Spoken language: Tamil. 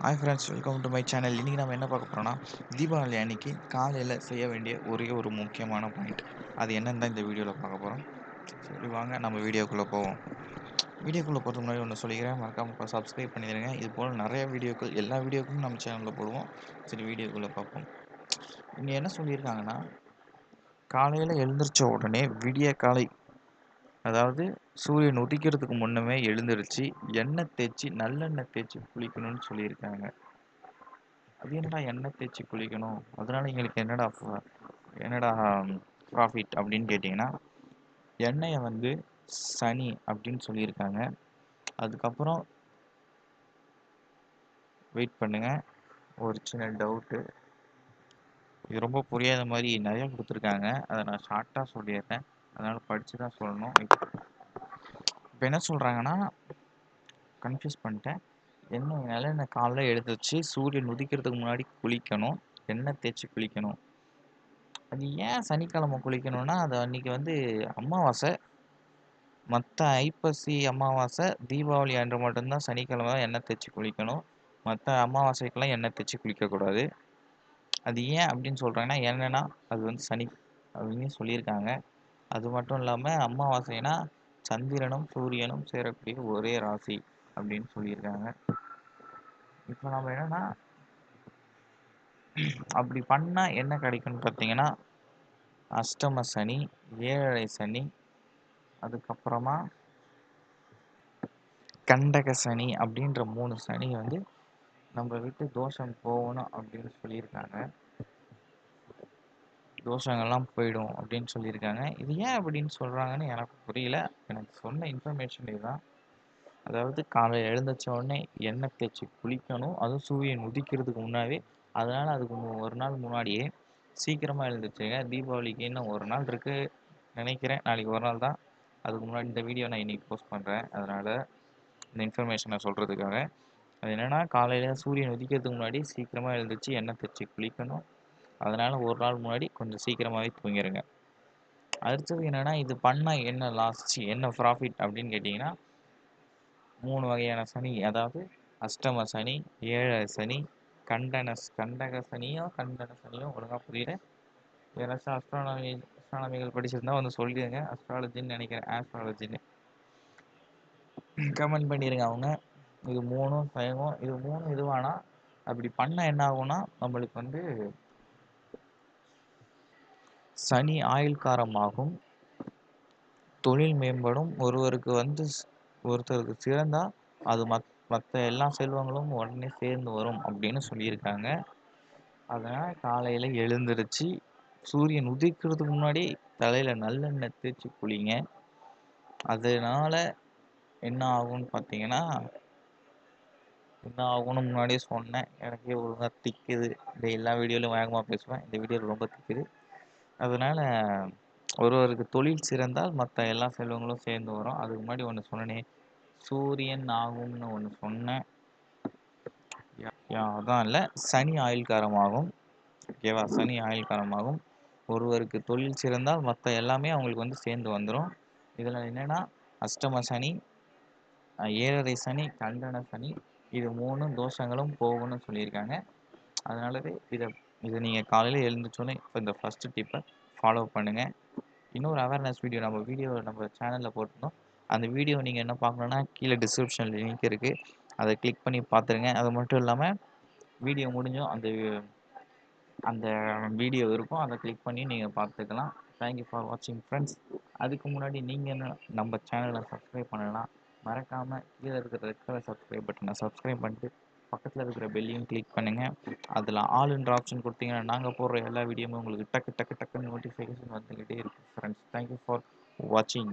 Hi friends welcome to my channel இன்றைக்கி நம்ம என்ன பார்க்க போகிறோம்னா தீபாவளி அன்னைக்கு காலையில் செய்ய வேண்டிய ஒரே ஒரு முக்கியமான பாயிண்ட் அது என்னென்னு தான் இந்த வீடியோவில் பார்க்க போகிறோம் சரி வாங்க நம்ம வீடியோக்குள்ளே போவோம். வீடியோக்குள்ளே போகிறதுக்கு முன்னாடி ஒன்று சொல்லிக்கிறேன். மறக்காமல் சப்ஸ்கிரைப் பண்ணிடுங்க. இது போல் நிறைய வீடியோக்கள் எல்லா வீடியோக்கும் நம்ம சேனலில் போடுவோம். சரி வீடியோக்குள்ளே பார்ப்போம். இங்கே என்ன சொல்லியிருக்காங்கன்னா காலையில் எழுந்திரிச்ச உடனே விடிய காலை அதாவது சூரியன் உதிக்கிறதுக்கு முன்னமே எழுந்திருச்சு எண்ணெய் தேய்ச்சி நல்லெண்ணெய் தேய்ச்சி குளிக்கணும்னு சொல்லியிருக்காங்க. அது என்னடா எண்ணெய் தேய்ச்சி குளிக்கணும்? அதனால எங்களுக்கு என்னடா என்னடா ப்ராஃபிட் அப்படின்னு கேட்டிங்கன்னா எண்ணெயை வந்து சனி அப்படின்னு சொல்லியிருக்காங்க. அதுக்கப்புறம் வெயிட் பண்ணுங்க. ஒரு சின்ன டவுட்டு இது ரொம்ப புரியாத மாதிரி நிறைய கொடுத்துருக்காங்க. அதை நான் ஷார்ட்டாக சொல்லிடுறேன். அதனால் படித்து தான் சொல்லணும். இப்போ என்ன சொல்கிறாங்கன்னா கன்ஃபியூஸ் பண்ணிட்டேன். எண்ணெய் நல்லெண்ணெய் காலைல எடுத்து சூரியன் உதிக்கிறதுக்கு முன்னாடி குளிக்கணும். எண்ணெய் தேய்ச்சி குளிக்கணும்? அது ஏன் சனிக்கிழமை குளிக்கணும்னா அது அன்றைக்கி வந்து அமாவாசை. மற்ற ஐப்பசி அமாவாசை தீபாவளி அன்று மட்டும்தான் சனிக்கிழமை எண்ணெய் தேய்ச்சி குளிக்கணும். மற்ற அமாவாசைக்கெல்லாம் எண்ணெய் தேய்ச்சி குளிக்கக்கூடாது. அது ஏன் அப்படின்னு சொல்கிறாங்கன்னா என்னென்னா அது வந்து சனி அப்படின்னு சொல்லியிருக்காங்க. அது மட்டும் இல்லாமல் அமாவாசைனா சந்திரனும் சூரியனும் சேரக்கூடிய ஒரே ராசி அப்படின்னு சொல்லியிருக்காங்க. இப்போ நம்ம என்னன்னா அப்படி பண்ணால் என்ன கிடைக்கும்னு பார்த்தீங்கன்னா அஷ்டம சனி ஏழரை சனி அதுக்கப்புறமா கண்டக சனி அப்படின்ற மூணு சனி வந்து நம்ம விட்டு தோஷம் போகணும் அப்படின்னு சொல்லியிருக்காங்க. தோஷங்கள்லாம் போயிடும் அப்படின்னு சொல்லியிருக்காங்க. இது ஏன் அப்படின்னு சொல்கிறாங்கன்னு எனக்கு புரியல. எனக்கு சொன்ன இன்ஃபர்மேஷன் இதுதான். அதாவது காலையில் எழுந்திரிச்ச உடனே எண்ணெய் தேய்ச்சி குளிக்கணும். அதுவும் சூரியன் உதிக்கிறதுக்கு முன்னாவே அதனால் அதுக்கு மு- ஒரு நாள் முன்னாடியே சீக்கிரமாக எழுந்திரிச்சுங்க தீபாவளிக்கு இன்னும் ஒரு நாள் இருக்குது நினைக்கிறேன். நாளைக்கு ஒரு நாள் தான். அதுக்கு முன்னாடி இந்த வீடியோ நான் இன்றைக்கி போஸ்ட் பண்ணுறேன் அதனால் இந்த இன்ஃபர்மேஷனை சொல்கிறதுக்காக அது என்னென்னா காலையில் சூரியன் உதிக்கிறதுக்கு முன்னாடி சீக்கிரமாக எழுந்திரிச்சு எண்ணெய் தேய்ச்சி குளிக்கணும். அதனால் ஒரு நாள் முன்னாடி கொஞ்சம் சீக்கிரமாகவே தூங்கிடுங்க அடுத்தது என்னென்னா இது பண்ணால் என்ன லாஸ் என்ன ப்ராஃபிட் அப்படின்னு கேட்டிங்கன்னா மூணு வகையான சனி. அதாவது அஷ்டம சனி ஏழ சனி கண்டன கண்டக சனியோ கண்டன சனியோ ஒழுங்காக புரியல. யாராச்சும் அஸ்ட்ரானமி அஸ்ட்ரானமிகள் படிச்சிருந்தா வந்து சொல்லிடுங்க. அஸ்ட்ராலஜின்னு நினைக்கிறேன். ஆஸ்ட்ராலஜின்னு கமெண்ட் பண்ணிடுங்க அவங்க. இது மூணும் சயமும் இது மூணும் இதுவானா அப்படி பண்ணால் என்ன ஆகும்னா நம்மளுக்கு வந்து சனி ஆயுள்காரமாகும். தொழில் மேம்படும். ஒருவருக்கு வந்து ஒருத்தருக்கு சிறந்தா அது மத் மற்ற எல்லா செல்வங்களும் உடனே சேர்ந்து வரும் அப்படின்னு சொல்லியிருக்காங்க. அதனால் காலையில் எழுந்திருச்சு சூரியன் உதிக்கிறதுக்கு முன்னாடி தலையில் நல்லெண்ணெய் தேய்ச்சி குளிங்க. அதனால் என்ன ஆகும்னு பார்த்தீங்கன்னா என்ன ஆகும்னு முன்னாடியே சொன்னேன். எனக்கே ஒழுங்காக திக்குது. இந்த எல்லா வீடியோலையும் வேகமாக பேசுவேன். இந்த வீடியோவில் ரொம்ப திக்குது. அதனால் ஒருவருக்கு தொழில் சிறந்தால் மற்ற எல்லா செல்வங்களும் சேர்ந்து வரும். அதுக்கு முன்னாடி ஒன்று சொன்னேனே சூரியன் ஆகும்னு ஒன்று சொன்னேன். அதான் இல்லை. சனி ஆயுள்காரமாகும். ஓகேவா? சனி ஆயுள்காரமாகும். ஒருவருக்கு தொழில் சிறந்தால் மற்ற எல்லாமே அவங்களுக்கு வந்து சேர்ந்து வந்துடும் இதில் என்னென்னா அஷ்டம சனி ஏழரை சனி கண்டன சனி இது மூணு தோஷங்களும் போகும்னு சொல்லியிருக்காங்க. அதனாலவே இதை இதை நீங்கள் காலையில் எழுந்துச்சோன்னே இப்போ இந்த ஃபஸ்ட்டு டிப்பை ஃபாலோ பண்ணுங்கள் இன்னொரு அவேர்னஸ் வீடியோ நம்ம வீடியோ நம்ம சேனலில் போட்டிருந்தோம். அந்த வீடியோ நீங்கள் என்ன பார்க்கணுன்னா கீழே டிஸ்கிரிப்ஷனில் லிங்க் இருக்குது அதை கிளிக் பண்ணி பார்த்துருங்க. அது மட்டும் இல்லாமல் வீடியோ முடிஞ்சும் அந்த அந்த வீடியோ இருக்கும். அதை கிளிக் பண்ணி நீங்கள் பார்த்துக்கலாம். தேங்க்யூ ஃபார் வாட்சிங் ஃப்ரெண்ட்ஸ் அதுக்கு முன்னாடி நீங்கள் என்ன நம்ம சேனலை சப்ஸ்கிரைப் பண்ணலாம் மறக்காமல் கீழே இருக்கிற ரெட் கலர் சப்ஸ்கிரைப் பட்டனை சப்ஸ்கிரைப் பண்ணிட்டு பக்கத்தில் இருக்கிற பெல்லையும் கிளிக் பண்ணுங்கள் அதில் ஆளுன்ற ஆப்ஷன் கொடுத்தீங்கன்னா நாங்கள் போடுற எல்லா வீடியோவும் உங்களுக்கு டக்கு டக்கு டக்குன்னு நோட்டிஃபிகேஷன் வந்துக்கிட்டே இருக்கும் ஃப்ரெண்ட்ஸ் தேங்க்யூ ஃபார் வாட்சிங்